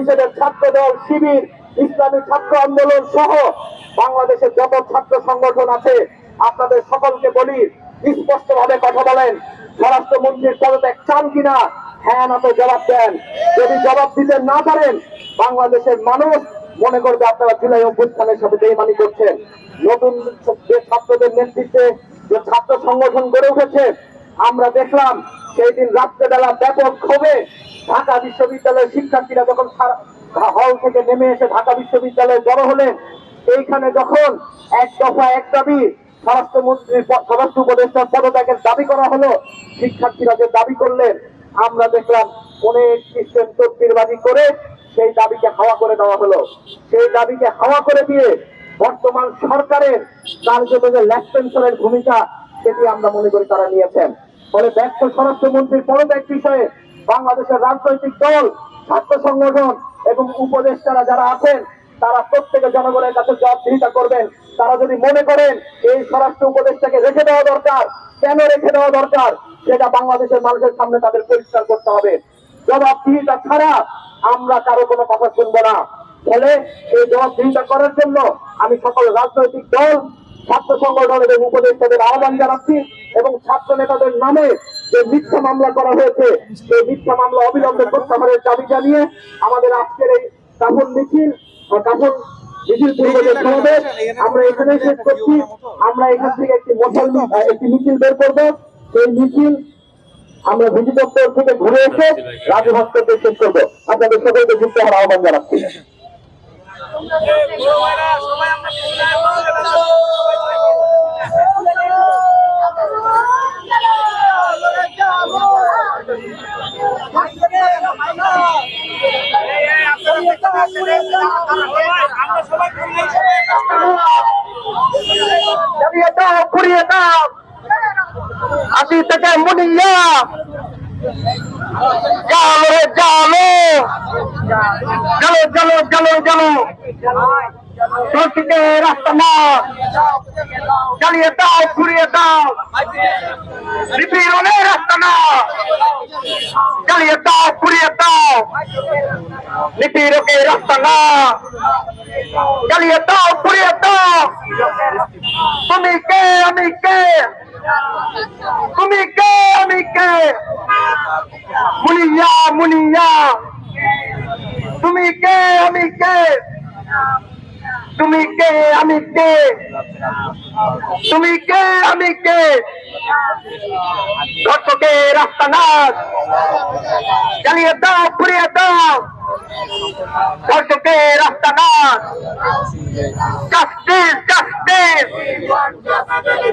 হিসেবে ছাত্র দল, শিবির, ইসলামী ছাত্র আন্দোলন সহ বাংলাদেশের যত ছাত্র সংগঠন আছে, আপনাদের সকলকে বলি স্পষ্ট ভাবে কথা বলেন, স্বরাষ্ট্রমন্ত্রীর পদত্যাগ চান কিনা হ্যাঁ না তো জবাব দেন। যদি জবাব দিতে না পারেন, বাংলাদেশের মানুষ মনে করবে আপনারা জুলাই অভ্যুত্থানের সাথে বেইমানি করছেন। নতুন যে ছাত্রদের নেতৃত্বে যে ছাত্র সংগঠন গড়ে উঠেছে, আমরা দেখলাম সেই দিন রাত্রেবেলা ব্যাপক ক্ষোভে ঢাকা বিশ্ববিদ্যালয়ের শিক্ষার্থীরা যখন হল থেকে নেমে এসে ঢাকা বিশ্ববিদ্যালয়ে জড়ো হলেন, এইখানে যখন এক দফা এক দাবি স্বরাষ্ট্রমন্ত্রীর স্বরাষ্ট্র উপদেষ্টার পদত্যাগের দাবি করা হলো, শিক্ষার্থীরা যে দাবি করলেন, আমরা দেখলাম অনেক সিস্টেম তদবিরবাজি করে সেই দাবিকে হাওয়া করে দেওয়া হলো। সেই দাবিকে হাওয়া করে দিয়ে বর্তমান সরকারের জন্য যে ল্যাসপেন্সনের ভূমিকা, সেটি আমরা মনে করি তারা নিয়েছেন। ফলে ব্যর্থ স্বরাষ্ট্রমন্ত্রীর পদত্যাগ বিষয়ে বাংলাদেশের রাজনৈতিক দল, ছাত্র সংগঠন এবং উপদেষ্টারা যারা আছেন, তারা প্রত্যেকে জনগণের কাছে জবাবদিহিতা করবেন। তারা যদি মনে করেন এই স্বরাষ্ট্র উপদেষ্টাকে রেখে দেওয়া দরকার, কেন রেখে দেওয়া দরকার, সেটা বাংলাদেশের মানুষের সামনে তাদের পরিষ্কার করতে হবে। জবাবদিহিতা ছাড়া আমরা কারও কোনো কথা শুনব না। ফলে এই জবাবদিহিতা করার জন্য আমি সকল রাজনৈতিক দল, ছাত্র সংগঠন এবং উপদেষ্টাদের আহ্বান জানাচ্ছি। এবং ছাত্র নেতাদের নামে যে মিথ্যা মামলা করা হয়েছে, সেই মিথ্যা মামলা অবিলম্বে প্রত্যাহারের দাবি জানিয়ে আমাদের আজকের এই কাপড় মিছিল কাপড় দপ্তর থেকে ঘুরে এসে শেষ করব। আপনাদের সকলকে যুক্ত হওয়ার আহ্বান জানাচ্ছি। চালিয়ে দাও আশি থেকে মুনিয়া জালো রে জালো চলো চলো চলো চলো চলছিতে রাস্তা না চালিয়ে দাও ঘুরিয়ে দাও বিপিরনের রাস্তা না চালিয়ে দাও নিপীড়কে রাস্তা না। চালিয়ে দাও ঘুরিয়ে দাও। তুমি কে, আমি কে? তুমি কে, আমি কে? মুনিয়া মুনিয়া। তুমি কে, আমি কে? তুমি কে, আমি কে? তুমি কে, আমি কে? ধর্ষকে রাস্তা নাচ চালিয়ে দাও ঘুরিয়ে দাও। অশোকে রাস্তাঘাট জাস্টিস জাস্টিস